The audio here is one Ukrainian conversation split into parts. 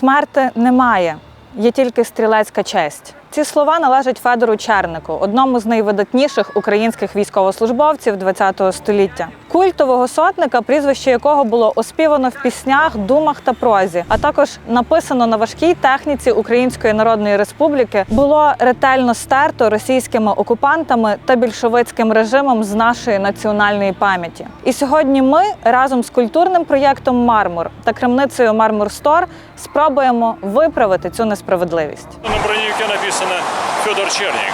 Смерти немає, є тільки стрілецька честь. Ці слова належать Федору Чернику, одному з найвидатніших українських військовослужбовців ХХ століття. Культового сотника, прізвище якого було оспівано в піснях, думах та прозі, а також написано на важкій техніці Української Народної Республіки, було ретельно стерто російськими окупантами та більшовицьким режимом з нашої національної пам'яті. І сьогодні ми разом з культурним проєктом Мармур та крамницею Мармур Стор спробуємо виправити цю несправедливість. На броневике написано Федор Черник.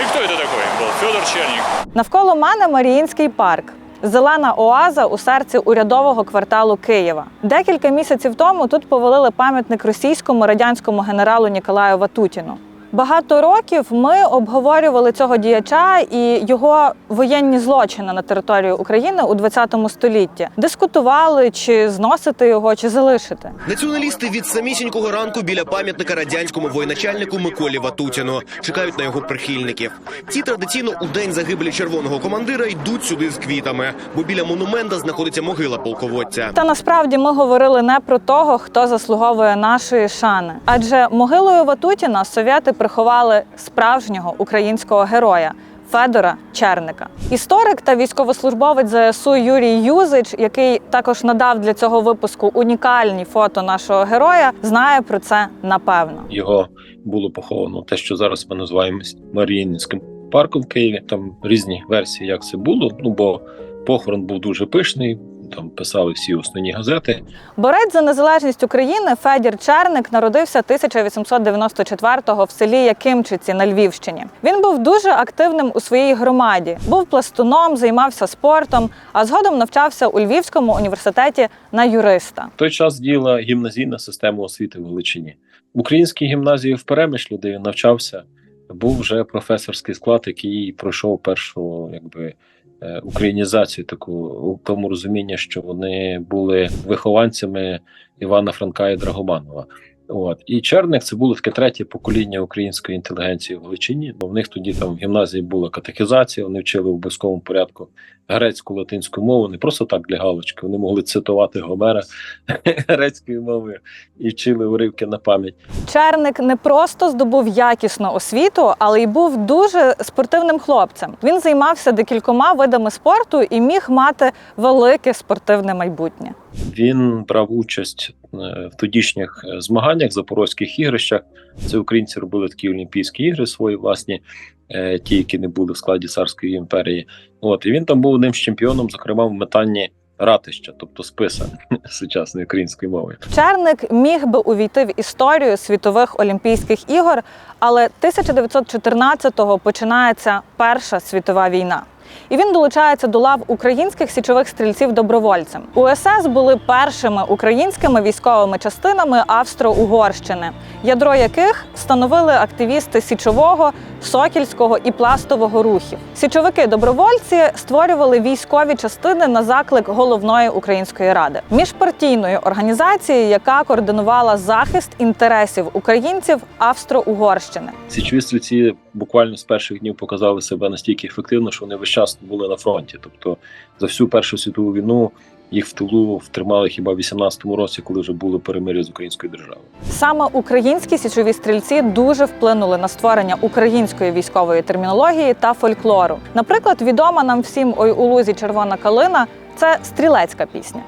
И кто это такой был? Федор Черник. Навколо мене Маріїнський парк. Зелена оаза у серці урядового кварталу Києва. Декілька місяців тому тут повалили пам'ятник російському радянському генералу Ніколаю Ватутіну. Багато років ми обговорювали цього діяча і його воєнні злочини на території України у 20 столітті. Дискутували, чи зносити його, чи залишити. Націоналісти від самісінького ранку біля пам'ятника радянському воєначальнику Миколі Ватутіну чекають на його прихильників. Ці традиційно у день загибелі червоного командира йдуть сюди з квітами, бо біля монумента знаходиться могила полководця. Та насправді ми говорили не про того, хто заслуговує нашої шани, адже могилою Ватутіна совєти приховали справжнього українського героя. Федора Черника, історик та військовослужбовець ЗСУ Юрій Юзич, який також надав для цього випуску унікальні фото нашого героя, знає про це напевно. Його було поховано те, що зараз ми називаємо Маріїнським парком в Києві. Там різні версії, як це було. Ну бо похорон був дуже пишний. Там писали всі основні газети. Борець за незалежність України Федір Черник народився 1894-го в селі Якимчиці на Львівщині. Він був дуже активним у своїй громаді, був пластуном, займався спортом, а згодом навчався у Львівському університеті на юриста. В той час діяла гімназійна система освіти в Галичині. В українській гімназії в Перемишлі, де він навчався, був вже професорський склад, який пройшов першу, якби. Е, Українізацію таку у тому розумінні, що вони були вихованцями Івана Франка і Драгоманова. От і Черник це було таке третє покоління української інтелігенції в Галичині. Бо в них тоді там в гімназії була катехізація, вони вчили в обов'язковому порядку грецьку латинську мову, не просто так для галочки. Вони могли цитувати Гомера грецькою мовою і вчили уривки на пам'ять. Черник не просто здобув якісну освіту, але й був дуже спортивним хлопцем. Він займався декількома видами спорту і міг мати велике спортивне майбутнє. Він брав участь е, в тодішніх е, змаганнях, запорозьких ігрищах. Це українці робили такі Олімпійські ігри свої власні, е, ті, які не були в складі царської імперії. От і він там був одним з чемпіоном, зокрема в метанні ратища, тобто списа сучасної української мови. Черник міг би увійти в історію світових Олімпійських ігор, але 1914-го починається Перша світова війна. І він долучається до лав українських січових стрільців добровольцем. УСС були першими українськими військовими частинами Австро-Угорщини, ядро яких становили активісти січового, сокільського і пластового рухів. Січовики добровольці створювали військові частини на заклик головної української ради міжпартійної організації, яка координувала захист інтересів українців Австро-Угорщини. Січові стрільці буквально з перших днів показали себе настільки ефективно, що вони весь час були на фронті. Тобто за всю першу світову війну їх в тилу втримали хіба в 18-му році, коли вже були перемир'я з українською державою. Саме українські січові стрільці дуже вплинули на створення української військової термінології та фольклору. Наприклад, відома нам всім «Ой у лузі червона калина це стрілецька пісня.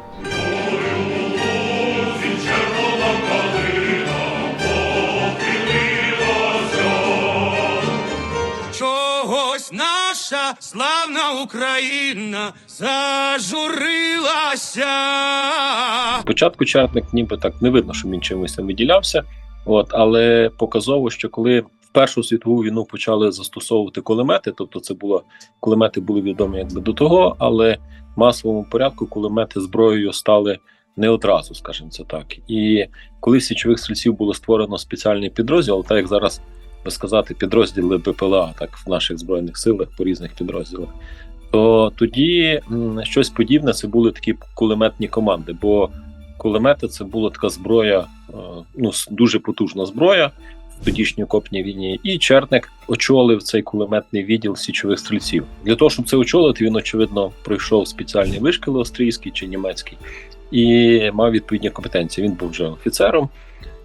Наша славна Україна зажурилася. Спочатку Черник ніби так не видно, що він чимось виділявся. От, але показово, що коли в Першу світову війну почали застосовувати кулемети, тобто це було кулемети були відомі якби до того, але в масовому порядку кулемети зброєю стали не одразу, скажімо це так. І коли січових стрільців було створено спеціальний підрозділ, так як зараз би сказати, підрозділи БПЛА, так в наших збройних силах по різних підрозділах, то тоді щось подібне це були такі кулеметні команди. Бо кулемети це була така зброя, е, ну дуже потужна зброя в тодішній окопній війні. І Черник очолив цей кулеметний відділ січових стрільців. Для того, щоб це очолити, він очевидно пройшов спеціальний вишкіл австрійський чи німецький. і мав відповідні компетенції. Він був вже офіцером.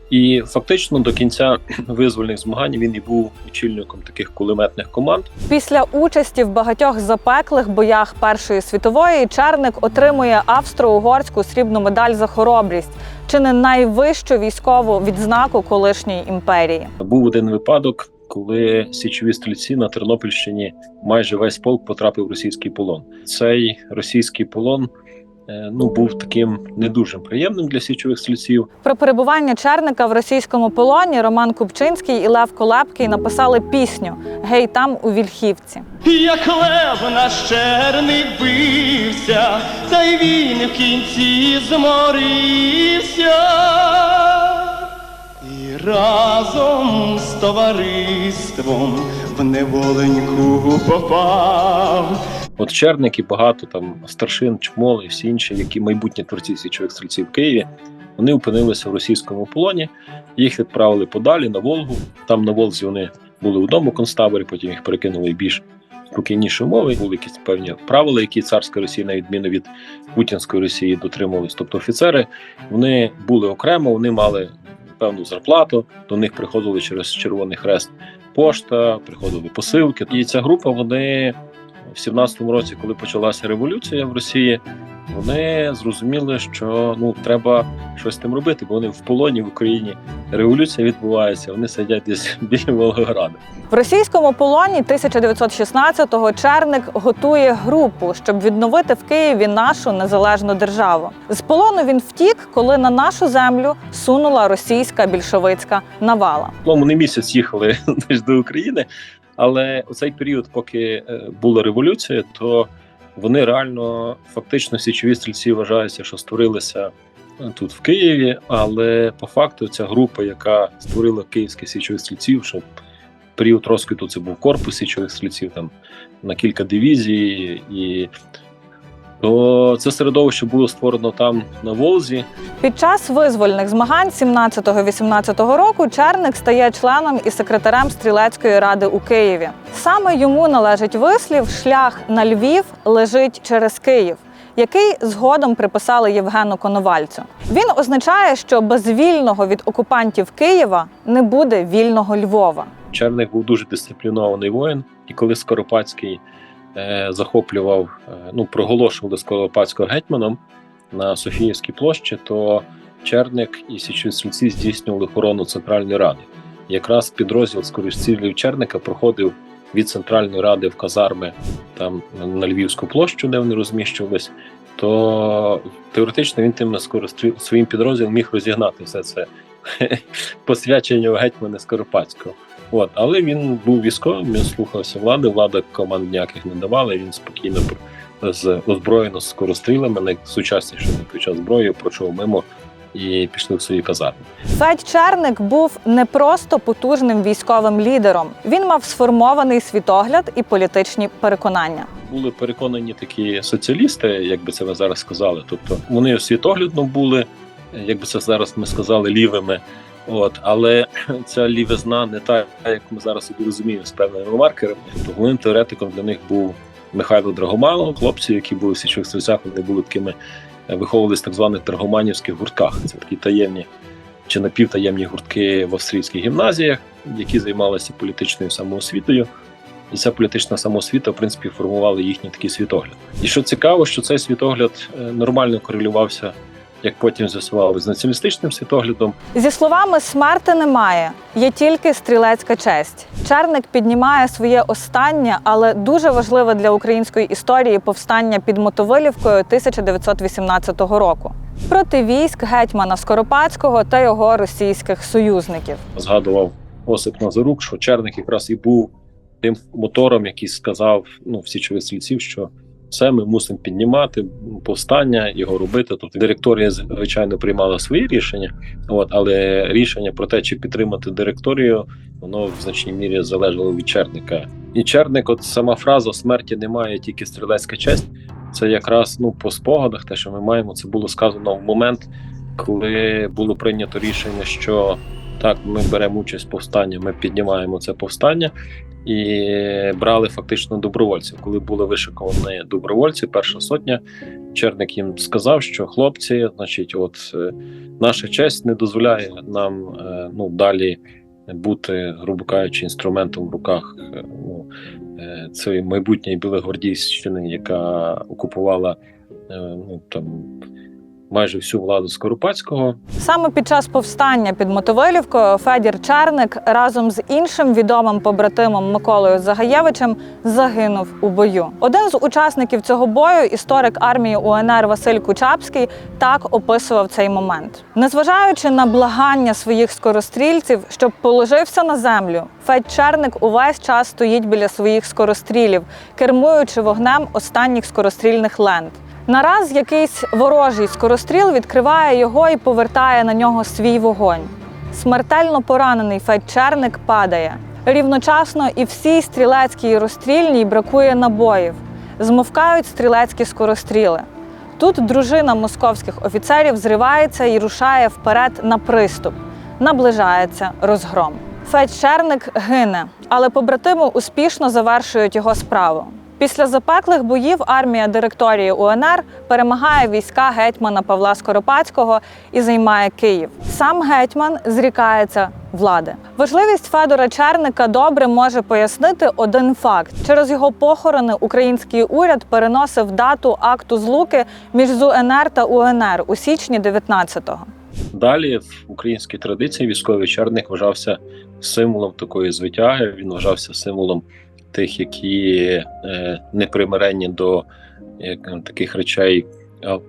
І фактично до кінця визвольних змагань він і був очільником таких кулеметних команд. Після участі в багатьох запеклих боях Першої світової Черник отримує австро-угорську срібну медаль за хоробрість, чи не найвищу військову відзнаку колишньої імперії. Був один випадок, коли січові стрільці на Тернопільщині майже весь полк потрапив в російський полон. Цей російський полон ну був таким не дуже приємним для січових стрільців. Про перебування Черника в російському полоні Роман Купчинський і Лев Колебкий написали пісню Гей там у Вільхівці. Як лев наш черник бився, та й він в кінці зморився. І разом з товариством в неволеньку попав. От Черник і багато там старшин, чмоли і всі інші, які майбутні творці січових стрільців в Києві, вони опинилися в російському полоні. Їх відправили подалі на Волгу. Там на Волзі вони були в одному концтаборі, потім їх перекинули більш спокійніші умови. Були якісь певні правила, які царська Росія, на відміну від путінської Росії, дотримувались. Тобто офіцери вони були окремо, вони мали певну зарплату. До них приходили через Червоний Хрест пошта, приходили посилки. І ця група вони в 17-му році, коли почалася революція в Росії, вони зрозуміли, що ну треба щось з тим робити, бо вони в полоні в Україні. Революція відбувається, вони сидять десь біля Волгограда. В російському полоні 1916-го Черник готує групу, щоб відновити в Києві нашу незалежну державу. З полону він втік, коли на нашу землю сунула російська більшовицька навала. Тому не місяць їхали до України, але у цей період, поки е, була революція, то вони реально фактично січові стрільці вважаються, що створилися е, тут в Києві. Але по факту ця група, яка створила київських січових стрільців, що період розквіту це був корпус січових стрільців, там на кілька дивізій, і то це середовище було створено там на Волзі. Під час визвольних змагань 17-18 року Черник стає членом і секретарем стрілецької ради у Києві. Саме йому належить вислів Шлях на Львів лежить через Київ. Який згодом приписали Євгену Коновальцю. Він означає, що без вільного від окупантів Києва не буде вільного Львова. Черник був дуже дисциплінований воїн, і коли Скоропадський захоплював, е, ну проголошували Скоропадського гетьманом на Софіївській площі, то Черник і січові стрільці здійснювали охорону Центральної Ради. Якраз підрозділ скорострілів Черника проходив від Центральної ради в казарми там на Львівську площу, де вони розміщувались. То теоретично він тим своїм підрозділом міг розігнати все це посвячення гетьмана Скоропадського. От, але він був військовим, він слухався влади, влада команд ніяких не давала. Він спокійно з озброєно з скорострілами, найсучасніше на той час зброю, пройшов мимо і пішли в свої казарми. Федь Черник був не просто потужним військовим лідером. Він мав сформований світогляд і політичні переконання. Були переконані такі соціалісти, як би це ви зараз сказали. Тобто вони світоглядно були, як би це зараз ми сказали, лівими. От, але ця лівизна не та, як ми зараз собі розуміємо, з певними маркерами. Тобто головним теоретиком для них був Михайло Драгоманов. Хлопці, які були в січових стрільцях, вони були такими е, виховувалися в так званих драгоманівських гуртках. Це такі таємні чи напівтаємні гуртки в австрійських гімназіях, які займалися політичною самоосвітою. І ця політична самоосвіта, в принципі, формувала їхній такий світогляд. І що цікаво, що цей світогляд е, нормально корелювався, як потім з'ясували, з націоналістичним світоглядом. Зі словами смерти немає, є тільки стрілецька честь. Черник піднімає своє останнє, але дуже важливе для української історії повстання під Мотовилівкою 1918 року проти військ гетьмана Скоропадського та його російських союзників. Згадував Осип Назарук, що Черник якраз і був тим мотором, який сказав ну, в січових стрільців, що все ми мусимо піднімати повстання, його робити. Тобто директорія, звичайно, приймала свої рішення, от, але рішення про те, чи підтримати директорію, воно в значній мірі залежало від Черника. І Черник, от сама фраза смерті немає, тільки стрілецька честь. Це якраз ну по спогадах, те, що ми маємо, це було сказано в момент, коли було прийнято рішення, що Так, ми беремо участь в повстанні, ми піднімаємо це повстання і брали фактично добровольців. Коли були вишиковані добровольці, перша сотня, Черник їм сказав, що хлопці, значить, от е, наша честь не дозволяє нам е, ну, далі бути, грубо кажучи, інструментом в руках ну, цієї майбутньої Білогвардійщини, яка окупувала ну, там, майже всю владу Скоропадського. Саме під час повстання під Мотовилівкою Федір Черник разом з іншим відомим побратимом Миколою Загаєвичем загинув у бою. Один з учасників цього бою, історик армії УНР Василь Кучапський, так описував цей момент. Незважаючи на благання своїх скорострільців, щоб положився на землю, Федь Черник увесь час стоїть біля своїх скорострілів, кермуючи вогнем останніх скорострільних лент. Нараз якийсь ворожий скоростріл відкриває його і повертає на нього свій вогонь. Смертельно поранений Федь Черник падає. Рівночасно і всій стрілецькій розстрільній бракує набоїв. Змовкають стрілецькі скоростріли. Тут дружина московських офіцерів зривається і рушає вперед на приступ. Наближається розгром. Федь Черник гине, але побратими успішно завершують його справу. Після запеклих боїв армія директорії УНР перемагає війська гетьмана Павла Скоропадського і займає Київ. Сам гетьман зрікається влади. Важливість Федора Черника добре може пояснити один факт: через його похорони український уряд переносив дату акту злуки між ЗУНР та УНР у січні 19-го. Далі в українській традиції військовий черник вважався символом такої звитяги. Він вважався символом тих, які е, непримиренні до як, таких речей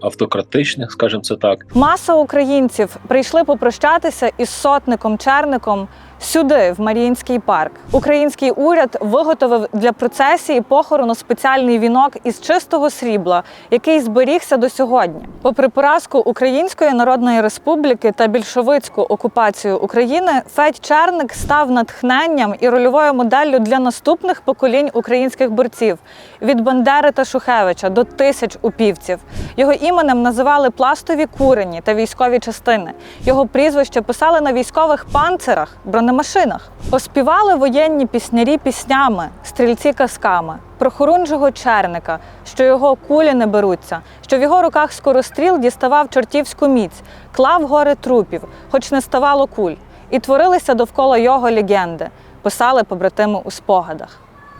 автократичних, скажімо це так. Маса українців прийшли попрощатися із сотником Черником сюди, в Маріїнський парк. Український уряд виготовив для процесії похорону спеціальний вінок із чистого срібла, який зберігся до сьогодні. Попри поразку Української Народної Республіки та більшовицьку окупацію України, Федь Черник став натхненням і рольовою моделлю для наступних поколінь українських борців від Бандери та Шухевича до тисяч упівців. Його іменем називали пластові курені та військові частини. Його прізвище писали на військових панцирах, бронемашинах. Оспівали воєнні піснярі піснями, стрільці казками. Про хорунжого черника, що його кулі не беруться, що в його руках скоростріл діставав чортівську міць, клав гори трупів, хоч не ставало куль, і творилися довкола його легенди, писали побратими у спогадах.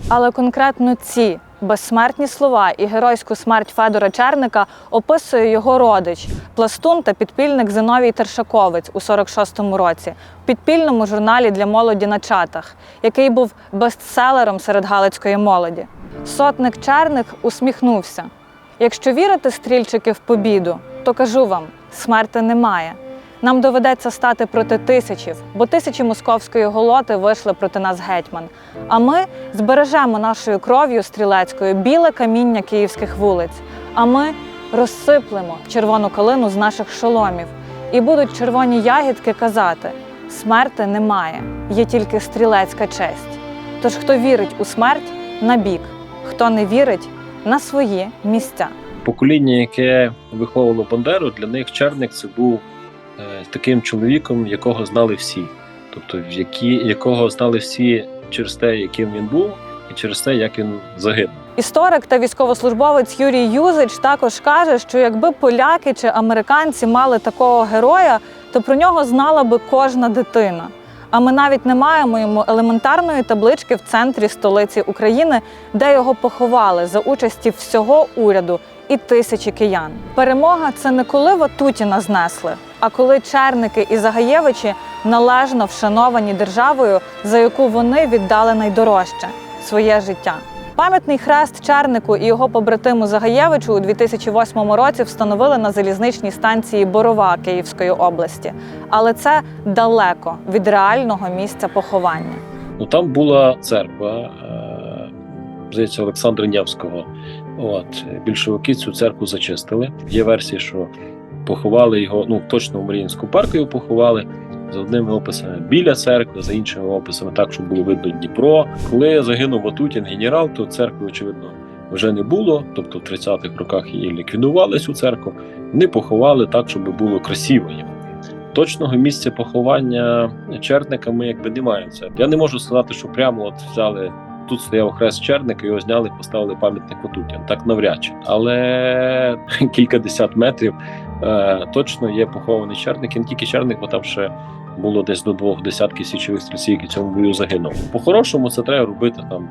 Але конкретно ці безсмертні слова і геройську смерть Федора Черника описує його родич, пластун та підпільник Зиновій Тершаковець у 46-му році в підпільному журналі для молоді на чатах, який був бестселером серед галицької молоді. Сотник Черник усміхнувся. Якщо вірити стрільчики в побіду, то кажу вам, смерти немає. Нам доведеться стати проти тисячів, бо тисячі московської голоти вийшли проти нас гетьман. А ми збережемо нашою кров'ю стрілецькою біле каміння київських вулиць. А ми розсиплемо червону калину з наших шоломів. І будуть червоні ягідки казати: смерти немає, є тільки стрілецька честь. Тож хто вірить у смерть на бік, хто не вірить на свої місця. Покоління, яке виховувало Бандеру, для них Черник це був таким чоловіком, якого знали всі. Тобто, в які, якого знали всі через те, яким він був, і через те, як він загинув. Історик та військовослужбовець Юрій Юзич також каже, що якби поляки чи американці мали такого героя, то про нього знала би кожна дитина. А ми навіть не маємо йому елементарної таблички в центрі столиці України, де його поховали за участі всього уряду і тисячі киян. Перемога це не коли Ватутіна знесли, а коли Черники і Загаєвичі належно вшановані державою, за яку вони віддали найдорожче своє життя. Пам'ятний хрест Чернику і його побратиму Загаєвичу у 2008 році встановили на залізничній станції Борова Київської області, але це далеко від реального місця поховання. Ну там була церква, е, здається, Олександра Нєвського. От більшовики цю церкву зачистили. Є версії, що поховали його. Ну точно в Маріїнську парку його поховали. За одними описами біля церкви, за іншими описами так, щоб було видно Дніпро. Коли загинув Ватутін генерал, то церкви, очевидно, вже не було. Тобто в 30-х роках її ліквідували цю церкву, не поховали так, щоб було красиво. Точного місця поховання черника ми якби не маємо. Це я не можу сказати, що прямо от взяли. Тут стояв хрест черника, його зняли, поставили пам'ятник Ватутін. Так навряд чи. Але кількадесят метрів е, точно є похований черник. І не тільки черник, бо там ще було десь до двох десятків січових стрільців, які цьому бою загинув. По-хорошому це треба робити там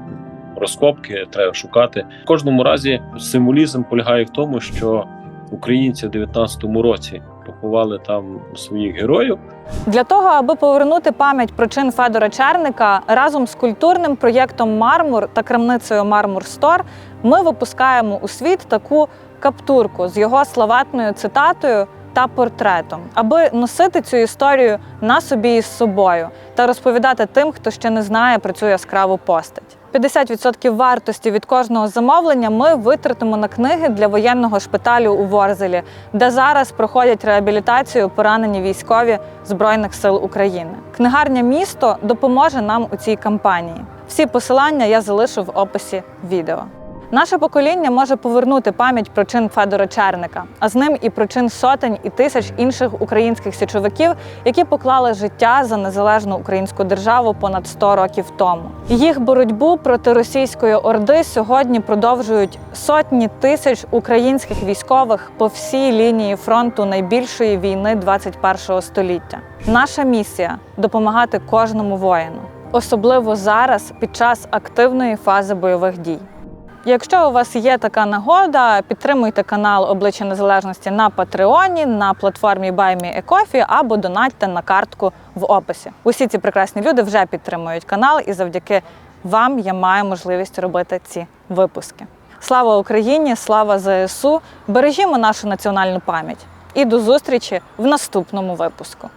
розкопки, треба шукати. В кожному разі символізм полягає в тому, що українці в 19-му році поховали там своїх героїв. Для того, аби повернути пам'ять про чин Федора Черника разом з культурним проєктом Мармур та крамницею Мармур Стор, ми випускаємо у світ таку каптурку з його славетною цитатою та портретом, аби носити цю історію на собі із собою та розповідати тим, хто ще не знає про цю яскраву постать. 50% вартості від кожного замовлення ми витратимо на книги для воєнного шпиталю у Ворзелі, де зараз проходять реабілітацію поранені військові Збройних сил України. Книгарня місто допоможе нам у цій кампанії. Всі посилання я залишу в описі відео. Наше покоління може повернути пам'ять про чин Федора Черника, а з ним і про чин сотень і тисяч інших українських січовиків, які поклали життя за незалежну українську державу понад 100 років тому. Їх боротьбу проти російської орди сьогодні продовжують сотні тисяч українських військових по всій лінії фронту найбільшої війни 21 століття. Наша місія допомагати кожному воїну, особливо зараз під час активної фази бойових дій. Якщо у вас є така нагода, підтримуйте канал Обличчя Незалежності на Патреоні, на платформі BuyMeACoffee або донатьте на картку в описі. Усі ці прекрасні люди вже підтримують канал, і завдяки вам я маю можливість робити ці випуски. Слава Україні! Слава ЗСУ! Бережімо нашу національну пам'ять і до зустрічі в наступному випуску.